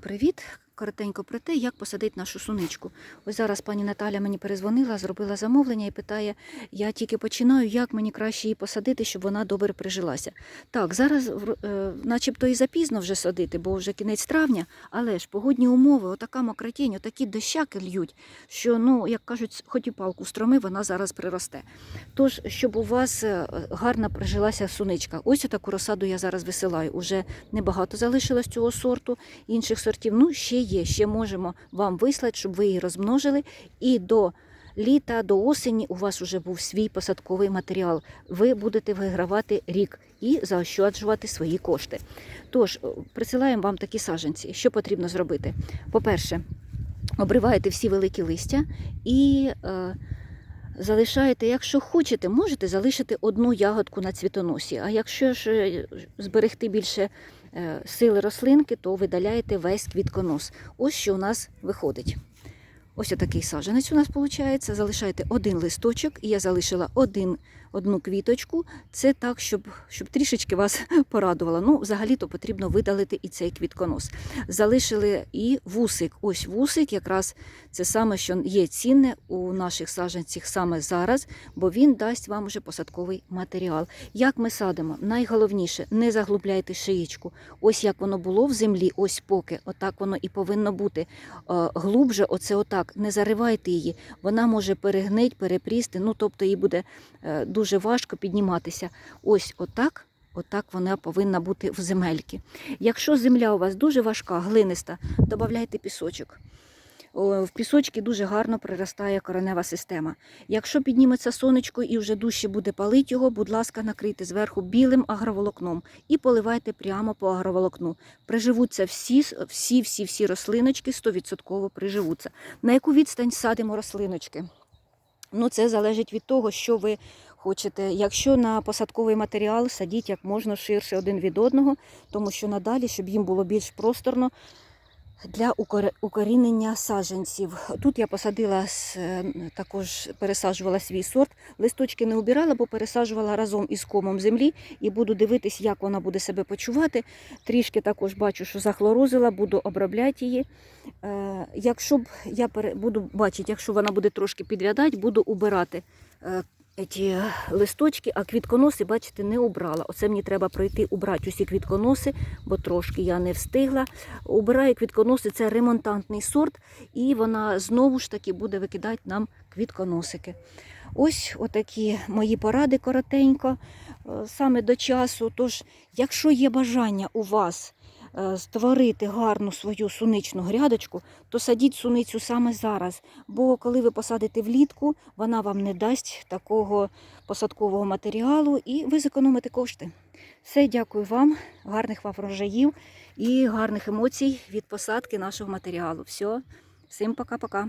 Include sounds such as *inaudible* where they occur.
Привіт! Коротенько про те, як посадити нашу суничку. Ось зараз пані Наталя мені перезвонила, зробила замовлення і питає: я тільки починаю, як мені краще її посадити, щоб вона добре прижилася. Так, зараз, е, начебто, і запізно вже садити, бо вже кінець травня, але ж погодні умови, отака мокротінь, отакі дощаки льють, що, ну, як кажуть, хоч і палку строми, вона зараз приросте. Тож, щоб у вас е, гарно прижилася суничка. Ось таку розсаду я зараз висилаю. Уже небагато залишилось цього сорту інших сортів. Ну, ще є, ще можемо вам вислати, щоб ви її розмножили. І до літа, до осені у вас вже був свій посадковий матеріал. Ви будете вигравати рік і заощаджувати свої кошти. Тож, е, присилаємо вам такі саджанці. Що потрібно зробити? По-перше, обриваєте всі великі листя і. Е, Залишаєте, якщо хочете, можете залишити одну ягодку на цвітоносі. А якщо ж е, зберегти більше сили рослинки, то видаляєте весь квітконос. Ось що у нас виходить. Ось такий саджанець у нас виходить. Залишаєте один листочок, і я залишила один, одну квіточку. Це так, щоб, щоб трішечки вас *laughs* порадувало. Ну, взагалі-то потрібно видалити і цей квітконос. Залишили і вусик. Ось вусик, якраз це саме, що є цінне у наших саджанцях саме зараз, бо він дасть вам вже посадковий матеріал. Як ми садимо? Найголовніше не заглубляйте шиєчку. Ось як воно було в землі, ось поки, отак воно і повинно бути. Е, Глубже, оце отак, не заривайте її. Вона може перегнить, перепрісти, ну тобто їй буде е, дуже важко підніматися. Ось отак. Отак вона повинна бути в земельки. Якщо земля у вас дуже важка, глиниста, додавайте пісочок. В пісочки дуже гарно приростає коренева система. Якщо підніметься сонечко і вже дужче буде палити його, будь ласка, накрийте зверху білим агроволокном і поливайте прямо по агроволокну. Приживуться всі, всі, всі, всі рослиночки, 100% приживуться. На яку відстань садимо рослиночки? Ну, це залежить від того, що ви хочете. Якщо на посадковий матеріал садіть як можна ширше один від одного, тому що надалі, щоб їм було більш просторно для укорінення саджанців. Тут я посадила е, також пересаджувала свій сорт. Листочки не убирала, бо пересаджувала разом із комом землі і буду дивитись, як вона буде себе почувати. Трішки також бачу, що захлорозила, буду обробляти її. Е, Якщо б я буду бачити, якщо вона буде трошки підрядати, буду убирати. Ці листочки, а квітконоси, бачите, не убрала. Оце мені треба пройти, убрати усі квітконоси, бо трошки я не встигла. Убираю квітконоси, це ремонтантний сорт, і вона знову ж таки буде викидати нам квітконосики. Ось отакі мої поради коротенько, е, саме до часу. Тож, якщо є бажання у вас створити гарну свою суничну грядочку, то садіть суницю саме зараз. Бо коли ви посадите влітку, вона вам не дасть такого посадкового матеріалу і ви зекономите кошти. Все, дякую вам, гарних вам врожаїв і гарних емоцій від посадки нашого матеріалу. Все, всім пока-пока.